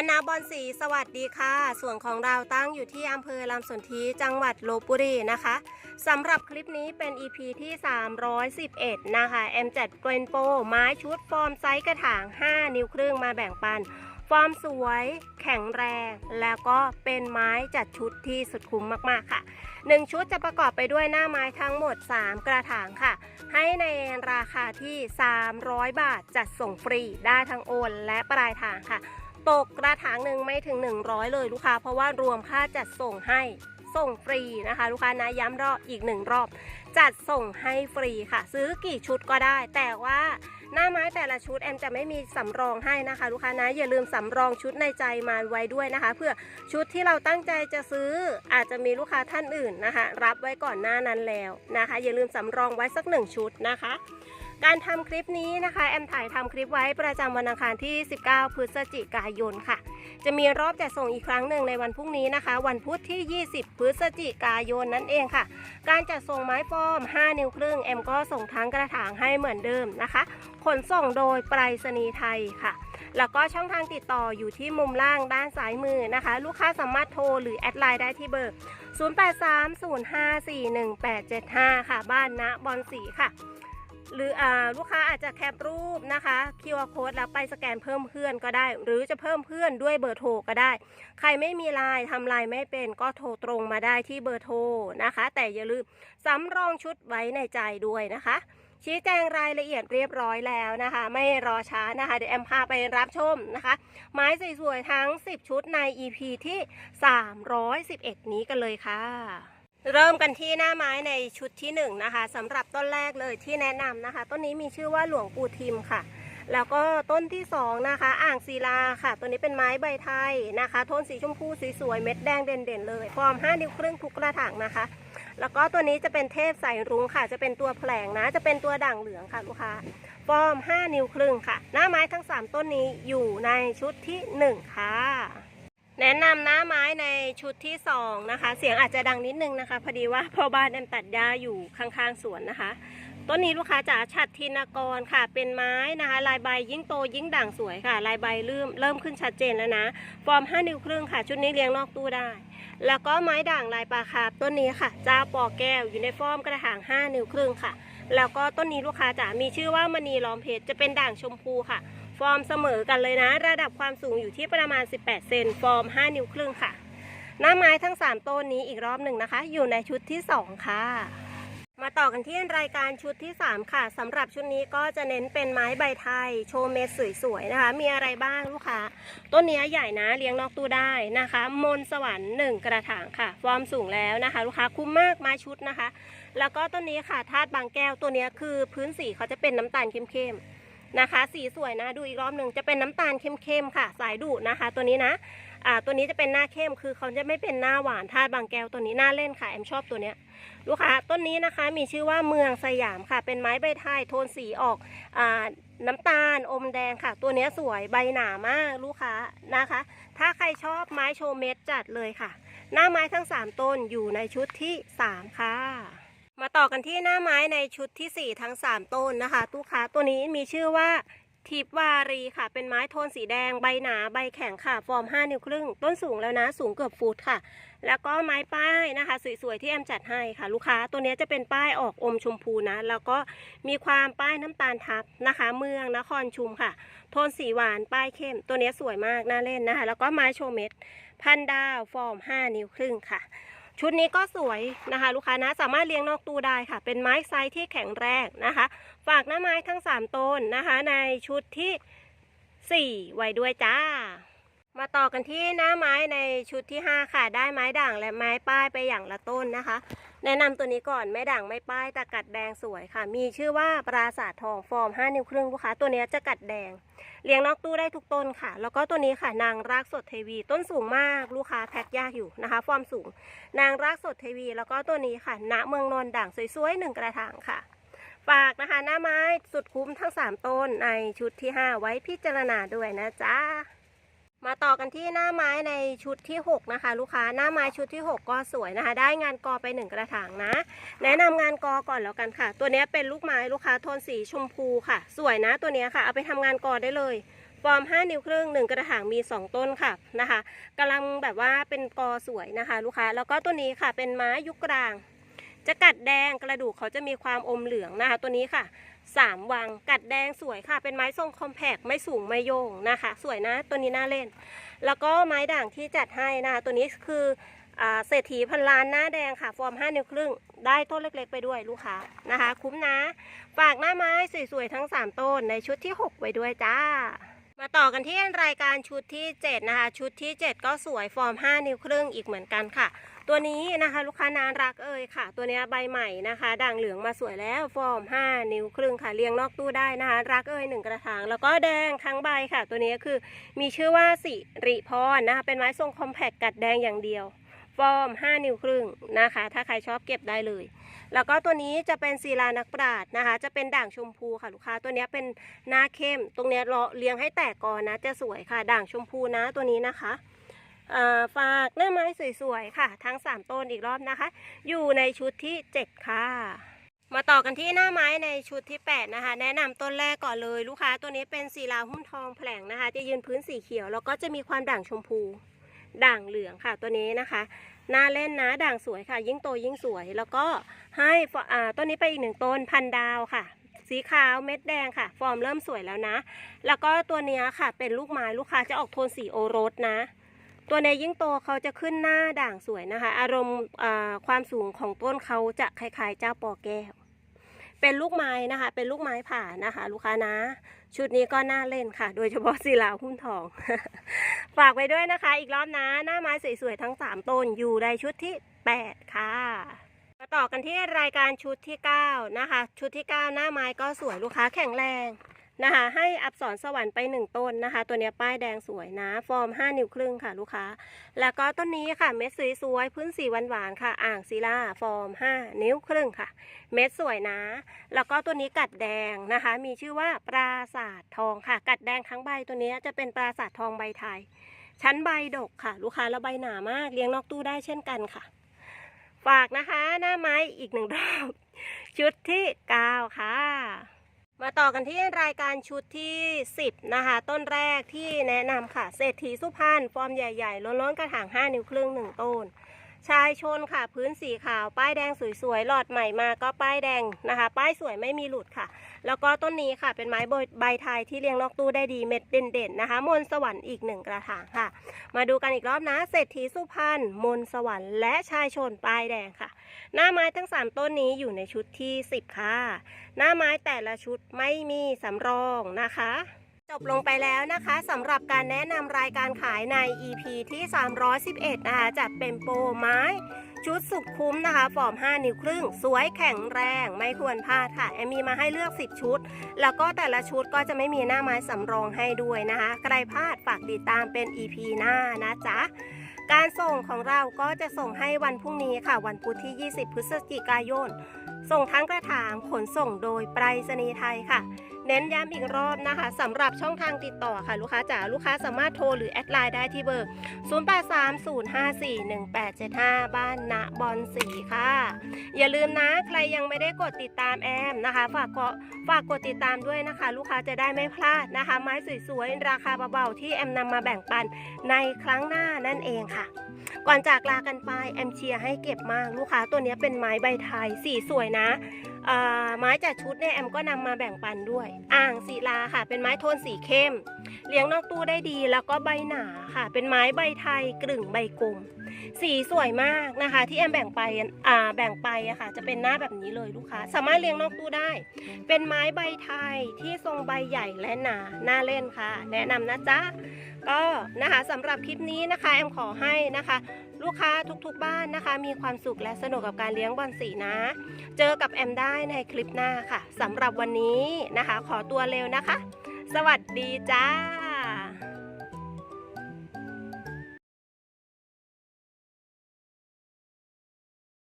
านนาบอนสีสวัสดีค่ะ ส่วนของเราตั้งอยู่ที่อำเภอลำสนธิจังหวัดลบบุรีนะคะสำหรับคลิปนี้เป็น EP ที่ 311 นะคะแอมจัดเกรนโป ไม้ชุดฟอร์มไซส์กระถาง 5 นิ้วครึ่งมาแบ่งปัน ฟอร์มสวย แข็งแรง แล้วก็เป็นไม้จัดชุดที่สุดคุ้มมากๆค่ะ 1 ชุดจะประกอบไปด้วยหน้าไม้ทั้งหมด 3 กระถางค่ะ ให้ในราคาที่ 300 บาทจัดส่งฟรีได้ทั้งโอนและปลายทางค่ะ ตกกระถางหนึ่งไม่ถึง 100 เลยลูกค้า เพราะว่ารวมค่าจัดส่งให้ส่งฟรีนะคะ ลูกค้านะย้ำรอบอีกหนึ่งรอบ จัดส่งให้ฟรีค่ะ ซื้อกี่ชุดก็ได้ แต่ว่าหน้าไม้แต่ละชุดแอมจะไม่มีสำรองให้นะคะ ลูกค้านะอย่าลืมสำรองชุดในใจมาไว้ด้วยนะคะ เพื่อชุดที่เราตั้งใจจะซื้ออาจจะมีลูกค้าท่านอื่นนะคะ รับไว้ก่อนหน้านั้นแล้วนะคะ อย่าลืมสำรองไว้สักหนึ่งชุดนะคะ การทำคลิปนี้นะคะ แอมถ่ายทำคลิปไว้ประจำวันอังคารที่ 19 พฤศจิกายนค่ะ จะมีรอบจัดส่งอีกครั้งหนึ่งในวันพรุ่งนี้นะคะ วันพุธที่ 20 พฤศจิกายนนั่นเองค่ะ การจัดส่งไม้ฟอม 5 นิ้วครึ่งแอมก็ส่งทั้งกระถางให้เหมือนเดิมนะคะ ขนส่งโดยไปรษณีย์ไทยค่ะแล้วก็ช่องทางติดต่ออยู่ที่มุมล่างด้านซ้ายมือนะคะ ลูกค้าสามารถโทรหรือแอดไลน์ได้ที่เบอร์ 0830541875 ค่ะ บ้านณบอนสีค่ะ หรืออลูกค้าอาจจะแคปรูปนะคะ QR code แล้วไปสแกนเพิ่มเพื่อนก็ได้ หรือจะเพิ่มเพื่อนด้วยเบอร์โทรก็ได้ ใครไม่มีไลน์ทำไลน์ไม่เป็นก็โทรตรงมาได้ที่เบอร์โทรนะคะ แต่อย่าลืมสำรองชุดไว้ในใจด้วยนะคะ ชี้แจงรายละเอียดเรียบร้อยแล้วนะคะ ไม่รอช้านะคะ เดี๋ยวแอมพาไปรับชมนะคะ ไม้สวยๆทั้ง 10 ชุดใน EP ที่ 311 นี้กันเลยค่ะ เริ่มกันที่หน้าไม้ในชุดที่1นะคะสำหรับต้นแรกเลยที่แนะนำนะคะ ต้นนี้มีชื่อว่าหลวงปู่ทิมค่ะ แล้วก็ต้นที่2นะคะอ่างศิลาค่ะ ตัวนี้เป็นไม้ใบไทยนะคะโทนสีชมพูสวยๆเม็ดแดงเด่นๆเลยฟอร์ม5นิ้วครึ่งทุกกระถางนะคะ แล้วก็ตัวนี้จะเป็นเทพสายรุ้งค่ะ จะเป็นตัวแผลงนะ จะเป็นตัวด่างเหลืองค่ะลูกค้าฟอร์ม5นิ้วครึ่งค่ะ หน้าไม้ทั้ง 3 ต้นนี้อยู่ในชุดที่ 1 ค่ะ แนะนำหน้าไม้ในชุดที่2นะคะ เสียงอาจจะดังนิดนึงนะคะ พอดีว่าพ่อบ้านแอมตัดหญ้าอยู่ข้างๆสวนนะคะ ต้นนี้ลูกค้าจ๋าฉัดทินากรค่ะ เป็นไม้นะคะ ลายใบยิ่งโตยิ่งด่างสวยค่ะ ลายใบเริ่มเริ่มขึ้นชัดเจนแล้วนะ ฟอร์ม 5 นิ้วครึ่งค่ะ ชุดนี้เลี้ยงนอกตู้ได้ แล้วก็ไม้ด่างลายปลาคาบต้นนี้ค่ะเจ้าปอแก้วอยู่ในฟอร์มกระถาง 5 นิ้วครึ่งค่ะ แล้วก็ต้นนี้ลูกค้าจ๋ามีชื่อว่ามณีล้อมเพชรจะเป็นด่างชมพูค่ะ ฟอร์มเสมอกันเลยนะ ระดับความสูงอยู่ที่ประมาณ 18 เซน ฟอร์ม 5 นิ้วครึ่งค่ะ หน้าไม้ทั้ง 3 ต้นนี้อีกรอบหนึ่งนะคะ อยู่ในชุดที่ 2 ค่ะ มาต่อกันที่รายการชุดที่ 3 ค่ะสำหรับชุดนี้ก็จะเน้นเป็นไม้ใบไทย โชว์เม็ดสวยๆนะคะ มีอะไรบ้างลูกค้า ต้นนี้ใหญ่นะ เลี้ยงนอกตู้ได้นะคะ มนต์สวรรค์1กระถางค่ะ ฟอร์มสูงแล้วนะคะ ลูกค้าคุ้มมากม้ชุดนะคะ แล้วก็ต้นนี้ค่ะธาตุบางแก้วตัวนี้คือพื้นสีเขาจะเป็นน้ำตาลเข้มๆ นะคะ สีสวยนะดูอีกรอบหนึ่งจะเป็นน้ำตาลเข้มๆค่ะ สายดุนะคะ ตัวนี้นะอ่าตัวนี้จะเป็นหน้าเข้มคือเขาจะไม่เป็นหน้าหวานธาบางแก้วตัวนี้น่าเล่นค่ะแอมชอบตัวเนี้ยลูกค้าต้นนี้นะคะมีชื่อว่าเมืองสยามค่ะ เป็นไม้ใบไทยโทนสีออกอาน้ำตาลอมแดงค่ะ ตัวนี้สวยใบหนามากลูกค้านะคะ ถ้าใครชอบไม้โชว์เม็ดจัดเลยค่ะ หน้าไม้ทั้ง 3 ต้นอยู่ในชุดที่ 3 ค่ะ มาต่อกันที่หน้าไม้ในชุดทีสี่4 ทั้ง 3 ต้นนะคะลูกค้าตัวนี้มีชื่อว่าทิพวารีค่ะ เป็นไม้โทนสีแดงใบหนาใบแข็งค่ะ ฟอร์ม 5 นิ้วครึ่ง ต้นสูงแล้วนะ สูงเกือบฟุตค่ะ แล้วก็ไม้ป้ายนะคะ สวยๆ ที่แอมจัดให้ค่ะ ลูกค้าตัวนี้จะเป็นป้ายออกอมชมพูนะ แล้วก็มีความป้ายน้ำตาลทับนะคะ เมืองนครชุมค่ะ โทนสีหวานป้ายเข้ม ตัวนี้สวยมากน่าเล่นนะคะ แล้วก็ไม้โชเม็ดพันดาวฟอร์ม 5 นิ้วครึ่งค่ะ ชุดนี้ก็สวยนะคะ ลูกค้านะสามารถเลี้ยงนอกตู้ได้ค่ะ เป็นไม้ไซส์ที่แข็งแรงนะคะ ฝากหน้าไม้ทั้ง 3 ต้นนะคะ ในชุดที่ 4 ไว้ด้วยจ้า มาต่อกันที่หน้าไม้ในชุดที่ 5 ค่ะ ได้ไม้ด่างและไม้ป้ายไปอย่างละต้นนะคะ แนะนำตัวนี้ก่อนไม้ด่างไม้ป้ายแต่กัดแดงสวยค่ะ มีชื่อว่าปราสาททองฟอร์ม 5 นิ้วครึ่งลูกค้าตัวนี้จะกัดแดง เลี้ยงนอกตู้ได้ทุกต้นค่ะ แล้วก็ตัวนี้ค่ะนางรากสดเทวี ต้นสูงมากลูกค้าแพ็คยากอยู่นะคะ ฟอร์มสูง นางรากสดเทวี แล้วก็ตัวนี้ค่ะ ณเมืองนนด่างสวยๆหนึ่งกระถางค่ะฝากนะคะหน้าไม้สุดคุ้มทั้ง 3 ต้นในชุดที่ 5 ไว้พิจารณาด้วยนะจ๊ะ มาต่อกันที่หน้าไม้ในชุดที่ 6 นะคะ ลูกค้าหน้าไม้ชุดที่ 6 ก็สวยนะคะ ได้งานกอไป 1 กระถางนะ แนะนำงานกอก่อนแล้วกันค่ะ ตัวนี้เป็นลูกไม้ลูกค้าโทนสีชมพูค่ะ สวยนะตัวนี้ค่ะเอาไปทำงานกอได้เลยฟอร์ม 5 นิ้วครึ่ง 1 กระถางมี 2 ต้นค่ะนะคะกำลังแบบว่าเป็นกอสวยนะคะ ลูกค้า แล้วก็ตัวนี้ค่ะเป็นไม้ยุคกลาง จะกัดแดงกระดูกเขาจะมีความอมเหลืองนะคะ ตัวนี้ค่ะ3วังกัดแดงสวยค่ะ เป็นไม้ทรงคอมแพกไม่สูงไม่โยงนะคะ สวยนะตัวนี้น่าเล่น แล้วก็ไม้ด่างที่จัดให้นะคะตัวนี้คืออเศรษฐีพันล้านหน้าแดงค่ะ ฟอร์ม5นิ้วครึ่ง ได้ต้นเล็กๆไปด้วยลูกค้านะคะ คุ้มนะ ฝากหน้าไม้สวยๆทั้ง 3 ต้นในชุดที่ 6 ไว้ด้วยจ้า มาต่อกันที่รายการชุดที่ 7 นะคะ ชุดที่ 7 ก็สวยฟอร์ม 5 นิ้วครึ่งอีกเหมือนกันค่ะ ตัวนี้นะคะลูกค้านารักเอ่ยค่ะ ตัวนี้ใบใหม่นะคะ ด่างเหลืองมาสวยแล้วฟอร์ม 5 นิ้วครึ่งค่ะเรียงนอกตู้ได้นะคะ รักเอ่ยหนึ่งกระถาง แล้วก็แดงทั้งใบค่ะ ตัวนี้คือมีชื่อว่าสิริพรนะคะเป็นไม้ทรงคอมแพคกัดแดงอย่างเดียวฟอร์ม 5 นิ้วครึ่งนะคะ ถ้าใครชอบเก็บได้เลย แล้วก็ตัวนี้จะเป็นศิลานักปราชญ์นะคะ จะเป็นด่างชมพูค่ะลูกค้า ตัวนี้เป็นหน้าเข้ม ตรงนี้เราเลี้ยงให้แตกก่อนนะ จะสวยค่ะ ด่างชมพูนะตัวนี้นะคะ ฝากหน้าไม้สวยๆค่ะ ทั้ง 3 ต้นอีกรอบนะคะ อยู่ในชุดที่ 7 ค่ะ มาต่อกันที่หน้าไม้ในชุดที่ 8 นะคะ แนะนำต้นแรกก่อนเลยลูกค้าตัวนี้เป็นศิลาหุ้มทองแผลงนะคะ จะยืนพื้นสีเขียว แล้วก็จะมีความด่างชมพู ด่างเหลืองค่ะตัวนี้นะคะน้าเล่นนะด่างสวยค่ะ ยิ่งโตยิ่งสวย แล้วก็ให้ต้นนี้ไปอีกหนึ่งต้นพันดาวค่ะสีขาวเม็ดแดงค่ะ ฟอร์มเริ่มสวยแล้วนะ แล้วก็ตัวนี้ค่ะเป็นลูกไม้ลูกค้าจะออกโทนสีโอรสนะ ตัวเนี้ยยิ่งโตเขาจะขึ้นหน้าด่างสวยนะคะ อารมณ์ความสูงของต้นเขาจะคล้ายๆเจ้าปอแก้ว เป็นลูกไม้นะคะ เป็นลูกไม้ผ่านะคะ ลูกค้านะ ชุดนี้ก็น่าเล่นค่ะ โดยเฉพาะสีลาวหุ้นทอง ฝากไว้ด้วยนะคะ อีกรอบนะ หน้าไม้สวยๆทั้ง 3 ต้นอยู่ในชุดที่ 8 ค่ะมาต่อกันที่รายการชุดที่ 9 นะคะ ชุดที่ 9 หน้าไม้ก็สวยลูกค้าแข็งแรง นะคะให้อับสรสวรรค์ไป 1 ต้นนะคะ ตัวนี้ป้ายแดงสวยนะ ฟอร์ม 5 นิ้วครึ่งค่ะลูกค้า แล้วก็ต้นนี้ค่ะเม็ดสวยๆพื้นสีหวานๆค่ะ อ่างศิลาฟอร์ม 5 นิ้วครึ่งค่ะ เม็ดสวยนะ แล้วก็ตัวนี้กัดแดงนะคะ มีชื่อว่าปราสาททองค่ะ กัดแดงทั้งใบตัวนี้จะเป็นปราสาททองใบไทย ชั้นใบดกค่ะ ลูกค้าแล้วใบหนามากเลี้ยงนอกตู้ได้เช่นกันค่ะ ฝากนะคะ หน้าไม้อีกหนึ่งรอบชุดที่ 9 ค่ะ มาต่อกันที่รายการชุดที่ 10 นะคะ ต้นแรกที่แนะนำค่ะ เศรษฐีสุพรรณฟอร์มใหญ่ๆ ล้นๆ กระถาง 5 นิ้วครึ่ง 1 ต้น ชายชนค่ะ พื้นสีขาว ป้ายแดงสวยๆหลอดใหม่มาก็ป้ายแดงนะคะ ป้ายสวยไม่มีหลุดค่ะ แล้วก็ต้นนี้ค่ะ เป็นไม้ใบบไทยที่เลี้ยงนอกตู้ได้ดีเม็ดเด่นๆนะคะ มนสวรรค์อีกหนึ่งกระถางค่ะ มาดูกันอีกรอบนะเศรษฐีสุพรรณมนสวรรค์และชายชนป้ายแดงค่ะ หน้าไม้ทั้ง 3 ต้นนี้อยู่ในชุดที่ 10 ค่ะ หน้าไม้แต่ละชุดไม่มีสำรองนะคะ จบลงไปแล้วนะคะสำหรับการแนะนำรายการขายใน EP ที่ 311 นะคะจัดเป็นโปรไม้ ชุดสุดคุ้มนะคะฟอร์ม 5 นิ้วครึ่ง สวยแข็งแรงไม่ควรพลาดค่ะ แอมมีมาให้เลือก 10 ชุด แล้วก็แต่ละชุดก็จะไม่มีหน้าไม้สำรองให้ด้วยนะคะใครพลาดฝากติดตามเป็น EP หน้านะจ๊ะการส่งของเราก็จะส่งให้วันพรุ่งนี้ค่ะ วันพุธที่ 20 พฤศจิกายน ส่งทั้งกระถางขนส่งโดยไปรษณีย์ไทยค่ะ เน้นย้ำอีกรอบนะคะสำหรับช่องทางติดต่อค่ะ ลูกค้าจ๋าลูกค้าสามารถโทรหรือแอดไลน์ได้ที่เบอร์ 0830541875 บ้านณบอนสีค่ะ อย่าลืมนะใครยังไม่ได้กดติดตามแอมนะคะ ฝากกดฝากกดติดตามด้วยนะคะ ลูกค้าจะได้ไม่พลาดนะคะ ไม้สวยๆราคาเบาๆที่แอมนำมาแบ่งปันในครั้งหน้านั่นเองค่ะ ก่อนจากลากันไปแอมเชียร์ให้เก็บมากลูกค้าตัวนี้เป็นไม้ใบไทยสีสวยนะไม้จากชุดเนี่ยแอมก็นำมาแบ่งปันด้วย อ่างศิลาค่ะ เป็นไม้โทนสีเข้ม เลี้ยงนอกตู้ได้ดีแล้วก็ใบหนาค่ะ เป็นไม้ใบไทยกลึ่งใบกลม สีสวยมากนะคะ ที่แอมแบ่งไปอ่าแบ่งไปอะค่ะ จะเป็นหน้าแบบนี้เลยลูกค้า สามารถเลี้ยงนอกตู้ได้ เป็นไม้ใบไทยที่ทรงใบใหญ่และหนาหน่าเล่นค่ะ แนะนำนะจ๊ะก็นะคะสำหรับคลิปนี้นะคะแอมขอให้นะคะ ลูกค้าทุกๆบ้านนะคะ มีความสุขและสนุกกับการเลี้ยงบอลสีนะ เจอกับแอมได้ในคลิปหน้าค่ะสำหรับวันนี้นะคะ ขอตัวเร็วนะคะ สวัสดีจ้า